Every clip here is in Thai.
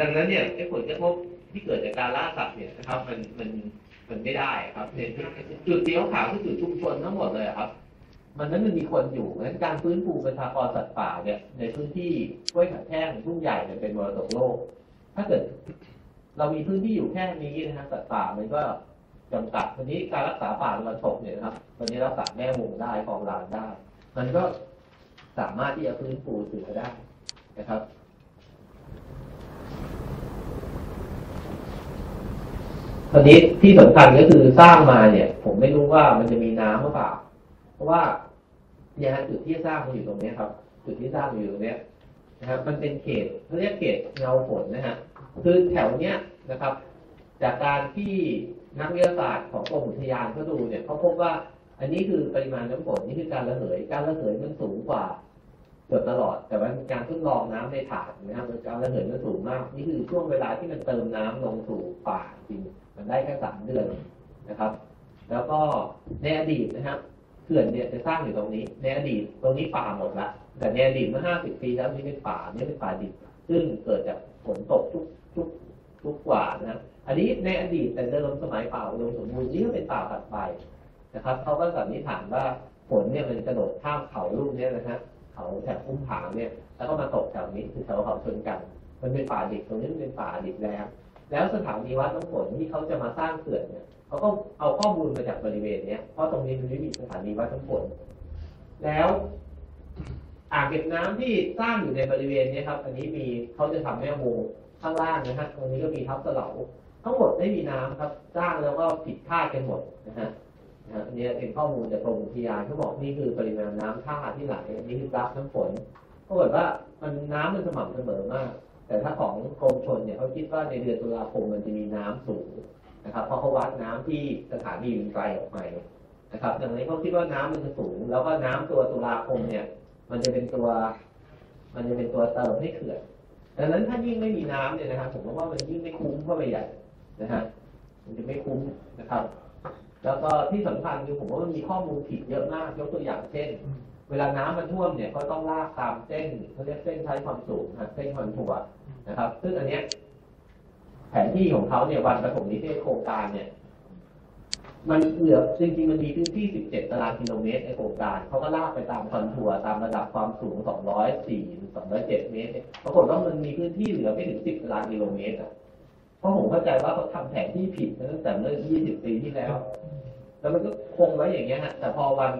ดังนั้นเนี่ยไอ้ผลกระทบที่เกิดจากการล่าสัตว์เนี่ยนะครับ มันมันมันไม่ได้ครับเนี่ยจุดสีขาวคือจุดชุมชนทั้งหมดเลยครับ มันนั้นมันมีคนอยู่งั้นการฟื้นฟูประชากรสัตว์ป่าเนี่ยในพื้นที่ห้วยขาแข้งทุ่งใหญ่เนี่ยเป็นมรดกโลก ถ้าเกิด เรามีพื้นที่อยู่แค่นี้นะฮะสัตว์ป่ามันก็จำกัดวันนี้การรักษาป่าตะวันตกเนี่ยนะครับวันนี้รักษาแม่วงได้คลองลานได้ มันก็สามารถที่จะฟื้นฟูเสือได้นะครับ อนนี้ที่สำคัญก็คือสร้างมาเนี่ย ผมไม่รู้ว่ามันจะมีน้ำหรือเปล่า เพราะว่าเนี่ยฮะจุดที่สร้างมันอยู่ตรงนี้ครับ จุดที่สร้างอยู่ตรงเนี้ยนะครับ มันเป็นเขตเขาเรียกเขตเงาฝนนะฮะคือแถวเนี้ยนะครับ จากการที่นักวิทยาศาสตร์ของกรมอุทยานเขาดูเนี่ยเขาพบว่า อันนี้คือปริมาณน้ำฝนนี่คือการระเหย การระเหยมันสูงกว่าเกือบตลอด แต่ว่าการทดลองน้ำในถาดนะครับการระเหยมันสูงมาก นี่คือช่วงเวลาที่มันเติมน้ำลงสู่ป่าจริง ได้แค่สามเดือนนะครับ แล้วก็ในอดีตนะครับเขื่อนเนี่ยจะสร้างอยู่ตรงนี้ ในอดีตตรงนี้ป่าหมดละแต่ในอดีตเมื่อห้าสิบปีแล้วนี่เป็นป่านี่เป็นป่าดิบซึ่งเกิดจากฝนตกทุกทุกทุกกว่านะอันนี้ในอดีตแต่เดิมสมัยป่าอุดมสมบูรณ์นี่ก็เป็นป่าตัดไปนะครับเขาก็สันนิษฐานว่าฝนเนี่ยมันกระโดดข้ามเขาลูกเนี้นะฮะเขาแถบพุ่มผางเนี่ย แล้วก็มาตกแถวนี้คือแถวเขาชนกัน มันเป็นป่าดิบตรงนี้เป็นป่าดิบแล้ว แล้วสถานีวัดน้ำฝนที่เขาจะมาสร้างเขื่อนเนี่ยเขาก็เอาข้อมูลมาจากบริเวณเนี้ยเพราะตรงนี้มันไม่มีสถานีวัดน้ำฝนแล้วอ่างเก็บน้ำที่สร้างอยู่ในบริเวณเนี้ยครับ อันนี้มีเขาจะทำแม่โวข้างล่างนะฮะตรงนี้ก็มีทับเสลาทั้งหมดไม่มีน้ำครับ สร้างแล้วก็ผิดคาดกันหมดนะฮะอันนี้เป็นข้อมูลจากกรมอุทยานเขาบอกนี่คือปริมาณน้ำท่าที่ไหลนนี้คือกราฟน้ำฝนเขาบอกว่ามันน้ำมันสม่ำเสมอมาก แต่ถ้าของกรมชนเนี่ยเขาคิดว่าในเดือนตุลาคมมันจะมีน้ำสูงนะครับ เพราะเขาวัดน้ำที่สถานีมันไกลออกไปนะครับดังนั้นเขาคิดว่าน้ำมันจะสูง แล้วก็น้ำตัวตุลาคมเนี่ย มันจะเป็นตัว มันจะเป็นตัวเติมให้เขื่อนดังนั้นถ้ายิ่งไม่มีน้ำเนี่ยนะครับ ผมว่ามันยิ่งไม่คุ้มเข้าไปใหญ่นะฮะมันจะไม่คุ้มนะครับ แล้วก็ที่สำคัญคือผมว่ามันมีข้อมูลผิดเยอะมากยกตัวอย่างเช่น เวลาน้ำมันท่วมเนี่ยก็ต้องลากตามเส้นเขาเรียกเส้นใช้ความสูงนะเส้นคอนทัวนะครับ ซึ่งอันเนี้ยแผนที่ของเขาเนี่ยวันประถมนิเทศโครงการเนี่ย มันเหลือจริงๆมันมีพื้นที่ 17 ตารางกิโลเมตรในโครงการเขาก็ลากไปตามคอนทัวร์ตามระดับความสูง 204 207 เมตรปรากฏว่ามันมีพื้นที่เหลือไม่ถึง 10 ตารางกิโลเมตรอะเพราะผมเข้าใจว่าเขาทำแผนที่ผิดตั้งแต่เมื่อ 20 ปีที่แล้ว แล้วมันก็คงไว้อย่างเงี้ยฮะแต่พอวัน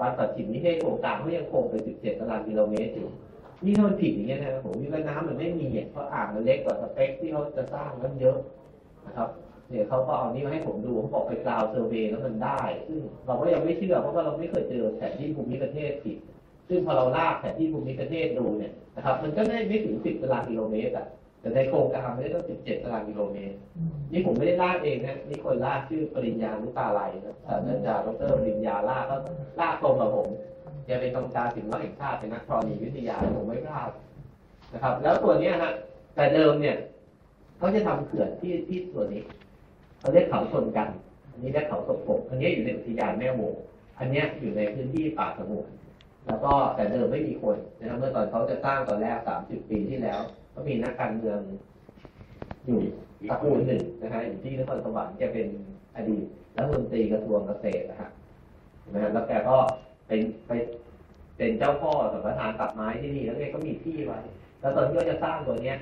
วันตัดสินนิเทศโครงการเขายังคงไป17ตารางกิโลเมตรอยู่นี่ถ้ามันผิดอย่างเงี้ยนะครับผมวิว่าน้ำมันไม่มีอะเพราะอ่างมันเล็กกว่าสเปคที่เขาจะสร้างมันเยอะนะครับเนี่ยเขาก็เอานี่มาให้ผมดูเขาบอกไปกราวเซอร์เวย์แล้วมันได้ ซึ่งเราก็ยังไม่เชื่อเพราะว่าเราไม่เคยเจอแผนที่ภูมิประเทศผิด ซึ่งพอเราลากแผนที่ภูมิประเทศดูเนี่ยนะครับ มันก็ได้ไม่ถึง10ตารางกิโลเมตรอะ แต่ในโครงการมันได้ต้อง17ตารางกิโลเมตร นี่ผมไม่ได้ลากเองนะนี่คนลากชื่อปริญญานุตาไลนะศาสตราจารย์ดรปริญญาลากก็ลากตรงกับผมแกเป็นกรรมการศิลปะแห่งชาติเป็นนักธรณีวิทยาผมไม่พลาดนะครับ แล้วตัวเนี้ยฮะแต่เดิมเนี่ยเขาจะทำเขื่อนที่ที่ส่วนนี้เขาเรียกเขาชนกัน อันนี้เรียกเขาตกปกอันนี้อยู่ในอุทยานแม่โมอันเนี้ยอยู่ในพื้นที่ป่าสงวนแล้วก็แต่เดิมไม่มีคนนะครับเมื่อตอนเขาจะสร้างตอนแรก30ปีที่แล้ว ก็มีนักการเมืองอยู่ตระกูลหนึ่งนะฮะอยู่ที่นครสวรรค์แกเป็นอดีตรัฐมนตรีกระทรวงเกษตรนะฮะนะฮะแล้วแกก็เป็นไปเป็นเจ้าพ่อสัมปทานตัดไม้ที่นี่แล้วแกก็มีที่ไว้ แล้วตอนที่เขาจะสร้างตัวเนี้ย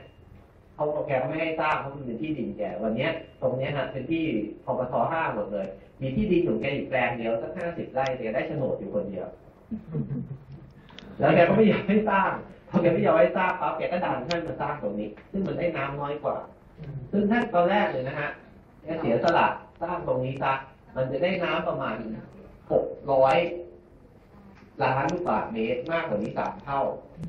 เขาแกก็ไม่ให้สร้างเพราะมันเป็นที่ดินแกวันเนี้ย ตรงเนี้ยฮะเป็นที่พปทห้าหมดเลย มีที่ดินของแกอยู่แปลงเดียวสักห้าสิบไร่แกได้โฉนดอยู่คนเดียว แล้วแกก็ไม่อยากให้สร้าง พอแกไม่ยอมให้สร้างปั๊บแกก็ดันให้มาสร้างตรงนี้ ซึ่งมันได้น้ำน้อยกว่า ซึ่งถ้านตอนแรกเลยนะฮะแกเสียสละสร้างตรงนี้ซะมันจะได้น้ำประมาณหกร้อยล้านลูกบาศก์เมตรมากกว่านี้สามเท่า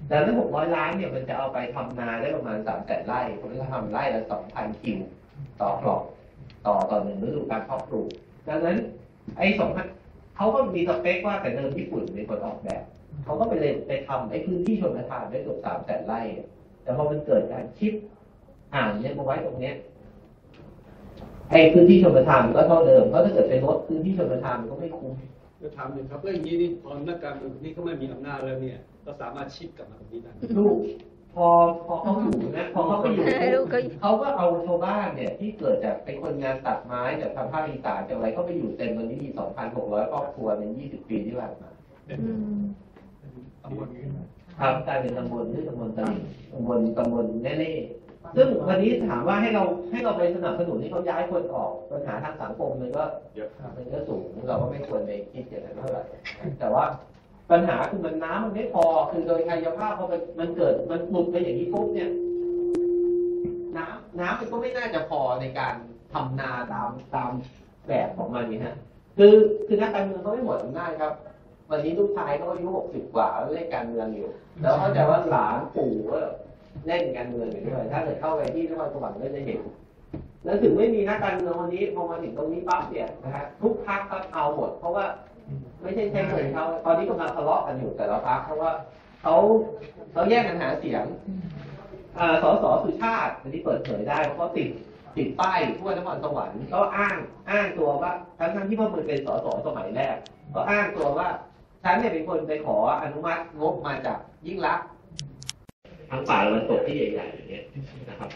แต่ถ้าหกร้อยล้านเนี่ยมันจะเอาไปทำนาได้ประมาณสามแสนไร่ผมจะทำไร่ละสองพันคิว ต่อครอบต่อต่อหนึ่งฤดูการเพาะปลูก ดังนั้น ไอ้สองพันเขาก็มีสเปคว่าแต่เดิมญี่ปุ่นเป็นคนออกแบบ เขาก็ไปเลยไปทำไอ้พื้นที่ชนประทานได้เกือบสามแสนไร่ แต่พอมันเกิดการชิปอ่างเนี่ยมาไว้ตรงเนี้ยไอ้พื้นที่ชนประทานมันก็เท่าเดิมเพราะถ้าเกิดไปลดพื้นที่ชนประทานมันก็ไม่คุ้มจะถามหนึ่งครับแล้วอย่างนี้นี่ตอนนักการเมืองคนนี้เขาไม่มีอำนาจแล้วเนี่ยก็สามารถชิปกลับมาตรงนี้ได้ไหมลูกพอพอเขาอยู่นะพอเขาไปอยู่ปุ๊บลูกก็เขาก็เอาชาวบ้านเนี่ย ที่เกิดจากเป็นคนงานตัดไม้จากทางภาคอีสานจากอะไรเขาไปอยู่เต็มวันนี้มี 2,600 ครอบครัวใน 20 ปีที่ผ่านมาอืมตำ บลนี้นะครับกลายเป็นตำบลที่ตำบลตลิ่งตำบลตำบลแน่ๆซึ่งวันนี้ถามว่าให้เราให้เราไปสนับสนุนให้เขาย้ายคนออกปัญหาทางสังคมมันก็เยอะครับมันก็สูงเราก็ไม่ควรไปคิดอย่างนั้นเท่าไหร่แต่ว่าปัญหาคือมันน้ำมันไม่พอคือโดยกายภาพพอมันมันเกิดมันหลุดไปอย่างนี้ปุ๊บเนี่ยน้ำน้ำมันก็ไม่น่าจะพอในการทำนาตามตามแบบของมันนี่ฮะคือคือนักการเมืองเขาไม่หมดอำนาจครับ วันนี้ลูกชายเขาอายุหกสิบกว่าแล้วเล่นการเมืองอยู่ แล้วเข้าใจว่าหลานปู่ก็เล่นการเมืองอยู่ด้วยถ้าเกิดเข้าไปที่นครสวรรค์ก็จะเห็นแล้วถึงไม่มีนักการเมืองวันนี้พอมาถึงตรงนี้ปั๊บเนี่ยนะฮะทุกพรรคก็เอาหมดเพราะว่าไม่ใช่ใช้เงินเขาตอนนี้กำลังทะเลาะกันอยู่แต่ละพรรคเพราะว่าเขาเขาแยกกันหาเสียงอ่าสสสุชาติอันนี้เปิดเผยได้เพราะเขาติดติดป้ายทั่วนครสวรรค์ก็อ้างอ้างตัวว่าทั้งทั้งๆที่ว่ามันเป็นสสสมัยแรก ก็อ้างตัวว่า ฉันเนี่ยเป็นคนไปขออนุมัติงบมาจากยิ่งรักษณ์ทั้งฝ่ายตะวันตกที่ใหญ่ๆอย่างเงี้ยนะครับ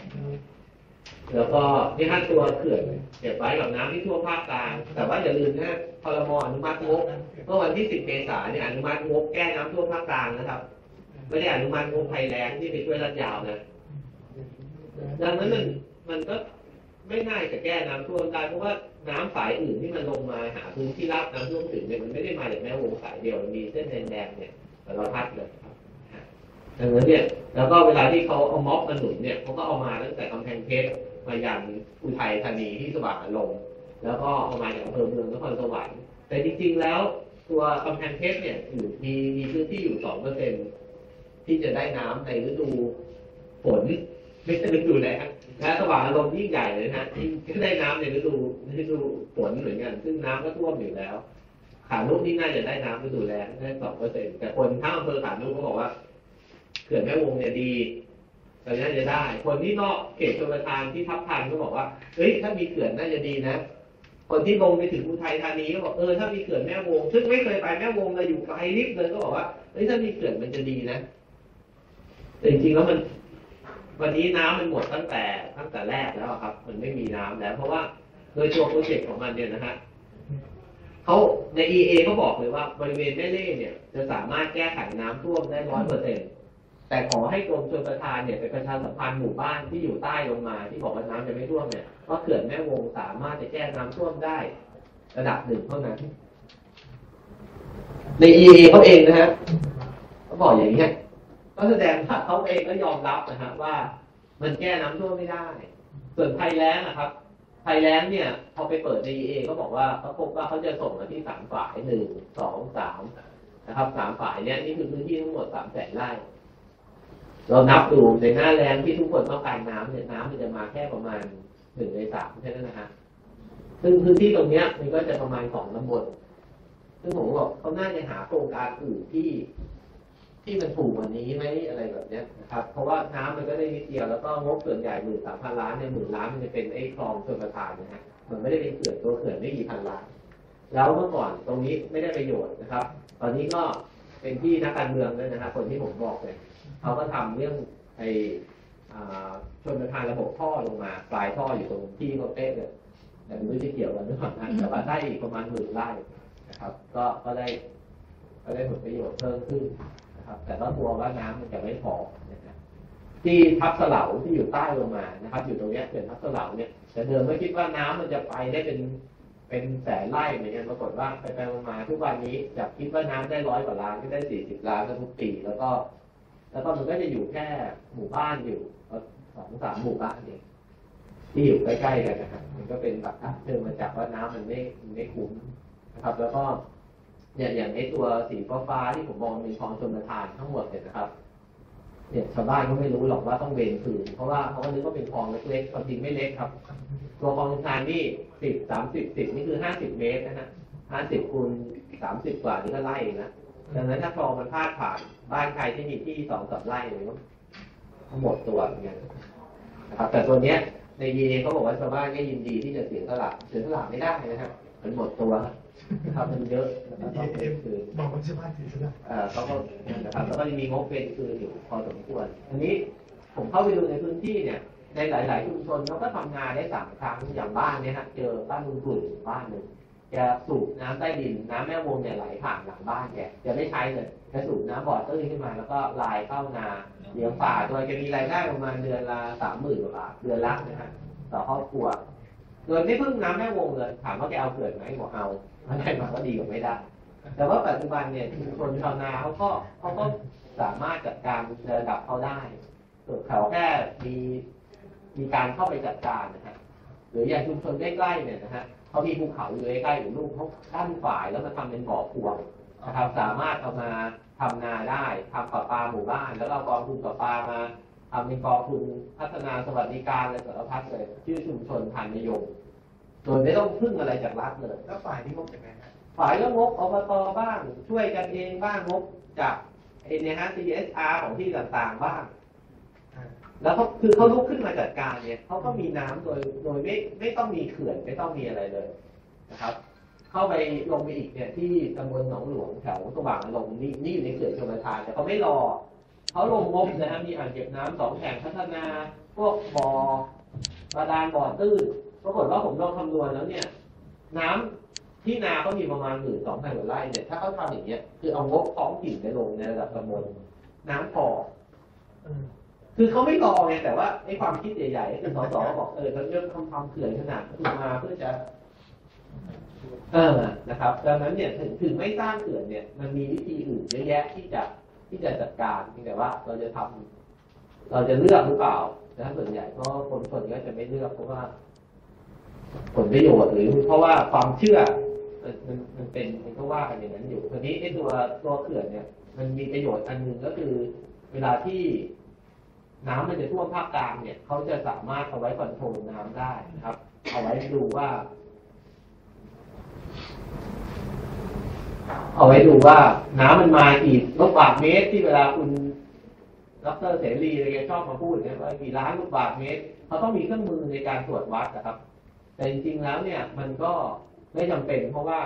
แล้วก็นี่ฮะตัวเขื่อนเก็บไว้กับน้ำที่ท่วมภาคกลาง แต่ว่าอย่าลืมนะพรมอนุมัติงบเมื่อวันที่ 10 เมษายนเนี่ยอนุมัติงบแก้น้ำท่วมภาคกลางนะครับ ไม่ได้อนุมัติงบภัยแล้งที่ไปช่วยรัดยาวนะดังนั้นมันมันก็ ไม่น่าจะแก้น้ำท่วมได้เพราะว่าน้ำสายอื่นที่มันลงมาหาพื้นที่รับน้ำท่วมถึงเนี่ยมันไม่ได้มาจากแม่วงสายเดียวมันมีเส้นแดงๆเนี่ยเราพัดเลยครับดังนั้นเนี่ยแล้วก็เวลาที่เขาเอาม็อบมาหนุนเนี่ยเขาก็เอามาตั้งแต่กำแพงเพชรมายันอุทัยธานีที่สว่างอารมณ์แล้วก็เอามาจากอำเภอเมืองนครสวรรค์แต่จริง ๆ แล้วตัวกำแพงเพชรเนี่ยอยู่มีมีพื้นที่อยู่สองเปอร์เซ็นที่จะได้น้ำในฤดูฝนไม่ใช่ฤดูแล้ง นะสว่างอารมณ์ยิ่งใหญ่เลยนะยิ่งก็ได้น้ำในฤดูฤดูฝนเหมือนกัน ซึ่งน้ำก็ท่วมอยู่แล้ว ขานุนี่น่าจะได้น้ำฤดูแล้งได้สองเปอร์เซ็นแต่คนทั้งอำเภอขานุก็บอกว่าเขื่อนแม่วงเนี่ยดีตอนนี้จะได้ คนที่นอกเขตชลประทานที่ทับทันก็บอกว่าเฮ้ยถ้ามีเขื่อนน่าจะดีนะ คนที่ลงไปถึงอุทัยธานีก็บอกเออถ้ามีเขื่อนแม่วง ซึ่งไม่เคยไปแม่วงเลยอยู่ไกลลิบเลยก็บอกว่าเฮ้ยถ้ามีเขื่อนมันจะดีนะแต่จริงๆแล้วมัน วันนี้น้ำมันหมดตั้งแต่ตั้งแต่แรกแล้วครับ มันไม่มีน้ำแล้ว เพราะว่าโดยตัวโปรเจกต์ของมันเนี่ยนะฮะเขาใน EA เขาบอกเลยว่าบริเวณแม่เล่เนี่ย จะสามารถแก้ไขน้ำท่วมได้ร้อยเปอร์เซ็นต์แต่ขอให้กรมชลประทานเนี่ยไปประชาสัมพันธ์หมู่บ้านที่อยู่ใต้ลงมา ที่บอกว่าน้ำจะไม่ท่วมเนี่ยว่าเขื่อนแม่วงสามารถจะแก้น้ำท่วมได้ระดับหนึ่งเท่านั้น ใน EA เขาเองนะฮะเขาบอกอย่างนี้ ก็แสดงว่าเขาเองก็ยอมรับนะฮะว่ามันแก้น้ำท่วมไม่ได้ ส่วนภัยแล้งนะครับภัยแล้งเนี่ยพอไปเปิดใน EA ก็บอกว่าเขาพบว่าเขาจะส่งมาที่สามฝ่ายหนึ่งสองสามนะครับสามฝ่ายเนี่ยนี่คือพื้นที่ทั้งหมดสามแสนไร่เรานับดูในหน้าแล้งที่ทุกคนต้องการน้ำเนี่ยน้ำมันจะมาแค่ประมาณหนึ่งในสามแค่นั้นนะฮะซึ่งพื้นที่ตรงเนี้ยมันก็จะประมาณสองตำบลซึ่งผมบอกเขาน่าจะหาโครงการอื่นที่ ที่มันถูกกว่านี้ไหมอะไรแบบเนี้ยนะครับเพราะว่าน้ำมันก็ได้นิดเดียวแล้วก็งบส่วนใหญ่หมื่นสามพันล้านเนี่ยหมื่นล้านมันจะเป็นไอ้คลองชลประทานนะฮะมันไม่ได้เป็นเขื่อนตัวเขื่อนไม่กี่พันล้าน แล้วเมื่อก่อนตรงนี้ไม่ได้ประโยชน์นะครับ ตอนนี้ก็เป็นที่นักการเมืองด้วยนะครับคนที่ผมบอกเลยเขาก็ทำเรื่องไอ้ชลประทานระบบท่อลงมาปลายท่ออยู่ตรงที่เขาเป๊ะเลยแต่ไม่รู้จะเกี่ยวกันหรือเปล่านะแต่ว่าได้อีกประมาณหมื่นไร่นะครับ ก็ก็ได้ก็ได้ผลประโยชน์เพิ่มขึ้น นะครับ แต่ก็กลัวว่าน้ำมันจะไม่พอนะครับที่ทับสลาที่อยู่ใต้ลงมานะครับ อยู่ตรงนี้เขื่อนทับสลาเนี่ยแต่เดิมไม่คิดว่าน้ำมันจะไปได้เป็นเป็นแสนไร่เหมือนกันปรากฏว่าไปไปมาทุกวันนี้จากคิดว่าน้ำได้ร้อยกว่าล้านก็ได้สี่สิบล้านก็ทุกปีแล้วก็ แล้วก็มันก็จะอยู่แค่หมู่บ้านอยู่สองสามหมู่บ้านเองที่อยู่ใกล้ๆกันนะครับมันก็เป็นหลักฐานเชิงมาจากว่าน้ำมันไม่ไม่คุ้มนะครับ แล้วก็ เนี่ยอย่างไอตัวสีฟ้าที่ผมมองเป็นคลองชลประทานทั้งหมดเนี่ยนะครับเนี่ยชาวบ้านก็ไม่รู้หรอกว่าต้องเวนคืนเพราะว่าเขาก็นึกว่าเป็นคลองเล็กๆความจริงไม่เล็กครับ ตัวคลองชลประทานนี่สิบสามสิบสิบนี่คือห้าสิบเมตรนะฮะห้าสิบคูณสามสิบกว่านี่ก็ไล่นะดังนั้นถ้าคลองมันพาดผ่านบ้านใครที่มีที่สองสามไร่เนี่ยก็หมดตัวเหมือนกันนะครับ แต่ตัวเนี้ยในยีเขาบอกว่าชาวบ้านก็ยินดีที่จะเสียสละเสียสละไม่ได้นะครับมันหมดตัวครับ มันเยอะนะครับต้องเป็นคืนบอกว่าใชาวบ้านถือซะเอ่อเขาก็นะครับแล้วก็จะมีงบเป็นคืนอยู่พอสมควร อันนี้ผมเข้าไปดูในพื้นที่เนี่ย ในหลาย ๆ ชุมชนเขาก็ทำงานได้สามครั้งอย่างบ้านเนี่ยฮะเจอบ้านลุงกลุ่นบ้านหนึ่งแกสูบน้ำใต้ดินน้ำแม่วงเนี่ยไหลผ่านหลังบ้านแกแกไม่ใช้เลยแกสูบน้ำบ่อตื้นขึ้นมาแล้วก็ลายเข้านาเลี้ยงป่าโดยแกมีรายได้ประมาณเดือนละสามหมื่นกว่าบาทเดือนละนะฮะต่อครอบครัว โดยไม่พึ่งน้ำแม่วงเลย ถามว่าแกเอาเกิดไหมบอกเอาไม่ได้มาก็ดีกว่าไม่ได้ แต่ว่าปัจจุบันเนี่ยชุมชนชาวนาเขาก็เขาก็สามารถจัดการระดับเขาได้เกิดเขาแค่มีมีการเข้าไปจัดการนะฮะหรืออย่างชุมชนใกล้ๆเนี่ยนะฮะเขามีภูเขาอยู่ใกล้ๆอยู่ลูกเขาขั้นฝ่ายแล้วมาทำเป็นบ่อพวงนะครับ สามารถเอามาทำนาได้ทำประปาหมู่บ้าน แล้วเอากองทุนประปามา ทำเป็นกองทุนพัฒนาสวัสดิการอะไรสารพัดเลยชื่อชุมชนพันนิยมโดยไม่ต้องพึ่งอะไรจากรัฐเลย แล้วฝ่ายที่งบจากไหนฮะฝ่ายก็งบอบตบ้าง ช่วยกันเองบ้างงบจากเอเนี่ยฮะ CSR ของที่ต่างๆบ้างอ่าแล้วเขาคือเขาลุกขึ้นมาจัดการเนี่ยเขาก็มีน้ำโดยโดยไม่ไม่ต้องมีเขื่อนไม่ต้องมีอะไรเลยนะครับ เข้าไปลงไปอีกเนี่ยที่ตำบลหนองหลวงแถวสว่างอารมณ์นี่นี่อยู่ในเขื่อนชลประทานแต่เขาไม่รอ เขาลงงบนะฮะมีอ่างเก็บน้ำสองแห่งพัฒนา พวกบ่อบาดาลบ่อตื้นปรากฏว่าผมลองคำนวณแล้วเนี่ย น้ำที่นาเขามีประมาณหมื่นสองพันกว่าไร่เนี่ยถ้าเขาทำอย่างเงี้ยคือเอางบท้องถิ่นไปลงในระดับตำบลน้ำพอคือเขาไม่รอไงแต่ว่าไอ้ความคิดใหญ่ๆคือสสบอกเออเราเริ่มทำความเขื่อนขนาดมาเพื่อจะ เออนะครับ ดังนั้นเนี่ยถึงถึงไม่สร้างเขื่อนเนี่ย มันมีวิธีอื่นเยอะแยะที่จะ ที่จะจัดการเพียงแต่ว่าเราจะทำเราจะเลือกหรือเปล่านะส่วนใหญ่ก็คนคนก็จะไม่เลือกเพราะว่า ผลประโยชน์หรือเพราะว่าความเชื่อมันมันเป็นมันก็ว่ากันอย่างนั้นอยู่ทีนี้ไอ้ตัวตัวเขื่อนเนี่ย มันมีประโยชน์อันหนึ่งก็คือ เวลาที่น้ำมันจะท่วมภาคกลางเนี่ยเขาจะสามารถเอาไว้คอนโทรลน้ำได้นะครับ เอาไว้ดูว่า เอาไว้ดูว่าน้ำมันมากี่ลูกบาศก์เมตรที่เวลาคุณดรเสรีอะไรแกชอบมาพูดเนี่ยว่ากี่ล้านลูกบาศก์เมตรเขาต้องมีเครื่องมือในการตรวจวัดนะครับ แต่จริงๆแล้วเนี่ย มันก็ไม่จำเป็น เพราะว่า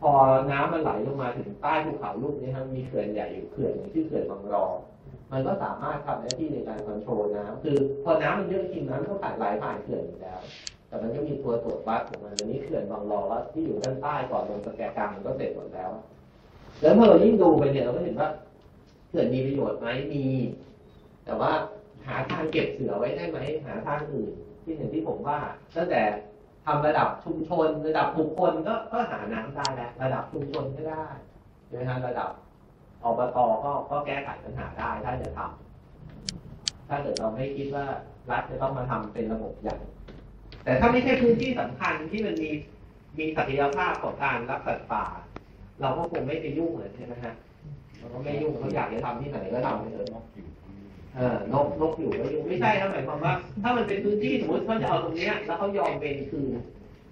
พอน้ำมันไหลลงมาถึงใต้ภูเขาลูกนี้ครับมีเขื่อนใหญ่อยู่เขื่อนชื่อเขื่อนบางรอมันก็สามารถทำหน้าที่ในการคอนโทรลน้ำคือ พอน้ำมันเยอะจริงน้ำก็ผ่านไหลผ่านเขื่อนอยู่แล้ว แต่มันก็มีตัวตรวจวัดของมันอันนี้เขื่อนบางรอว่าที่อยู่ด้านใต้ก่อนลงสแกกลางมันก็เสร็จหมดแล้ว แล้วเมื่อเรายิ่งดูไปเนี่ยเราก็เห็นว่าเขื่อนมีประโยชน์ไหมมี แต่ว่าหาทางเก็บเสือไว้ได้ไหมหาทางอื่นที่อย่างที่ผมว่า ตั้งแต่ทำระดับชุมชน ระดับบุคคลก็ก็หาน้ำได้แล้วระดับชุมชนก็ได้ใช่ไหมฮะระดับอบตก็ก็แก้ไขปัญหาได้ถ้าจะทำถ้าเกิดเราไม่คิดว่ารัฐจะต้องมาทำเป็นระบบใหญ่ แต่ถ้าไม่ใช่พื้นที่สำคัญที่มันมีมีศักยภาพของการรักสัตว์ป่า เราก็คงไม่ไปยุ่งเลยใช่ไหมฮะเราก็ไม่ยุ่งเขาอยากจะทำที่ไหนก็ทำไปเถอะเออนกนกอยู่ก็อยู่ไม่ใช่นะหมายความว่า ถ้ามันเป็นพื้นที่สมมติเขาจะเอาตรงเนี้ย แล้วเขายอมเป็นคือ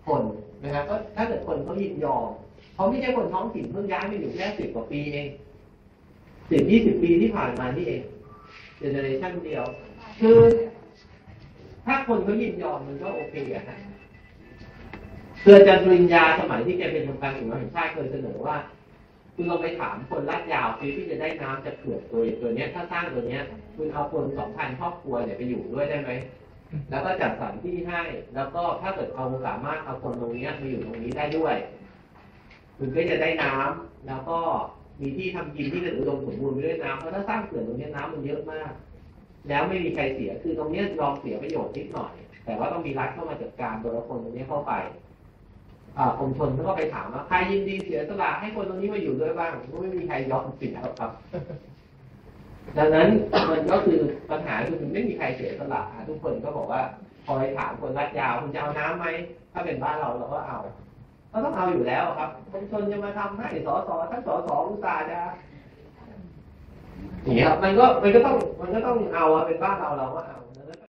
คนนะครับก็ถ้าเกิดคนเขายินยอมเขาไม่ใช่คนท้องถิ่นเพิ่งย้ายมาอยู่แค่สิบกว่าปีเองสิบยี่สิบปีที่ผ่านมานี่เองเจเนอเรชั่นเดียว คือ ถ้าคนเขายินยอมมันก็โอเคอะฮะคือจารย์ปริญญาสมัยที่แกเป็นองค์การสิ่งแวดล้อมแห่งชาติเคยเสนอว่าคุณลองไปถามคนลาดยาวซิที่จะได้น้ำจากเขื่อนตัวตัวเนี้ย ถ้าสร้างตัวเนี้ย คุณเอาคนสองพันครอบครัวเนี่ยไปอยู่ด้วยได้ไหมแล้วก็จัดสรรที่ให้ แล้วก็ถ้าเกิดเอาสามารถเอาคนตรงเนี้ยมาอยู่ตรงนี้ได้ด้วย คุณก็จะได้น้ำแล้วก็มีที่ทำกินที่จะอุดมสมบูรณ์ไปด้วยน้ำเพราะถ้าสร้างเขื่อนตรงเนี้ยน้ำมันเยอะมาก แล้วไม่มีใครเสีย คือตรงเนี้ยยอมเสียประโยชน์นิดหน่อย แต่ว่าต้องมีรัฐเข้ามาจัดการโดยเอาคนตรงนี้เข้าไปอากรมชนก็ไปถามว่าใครยินดีเสียสละให้คนตรงนี้มาอยู่ด้วยบ้างก็ไม่มีใครยอมเสียครับ ดังนั้นมันก็คือปัญหาคือไม่มีใครเสียสละทุกคนก็บอกว่าพอไปถามคนรัดยาวคุณจะเอาน้ำไหมถ้าเป็นบ้านเราเราก็เอาก็ต้องเอาอยู่แล้วครับกรมชนจะมาทำให้สอสอท่านสอสออุตสาห์จะ อย่างเงี้ยครับมันก็มันก็ต้องมันก็ต้องเอาเป็นบ้านเราเราก็เอา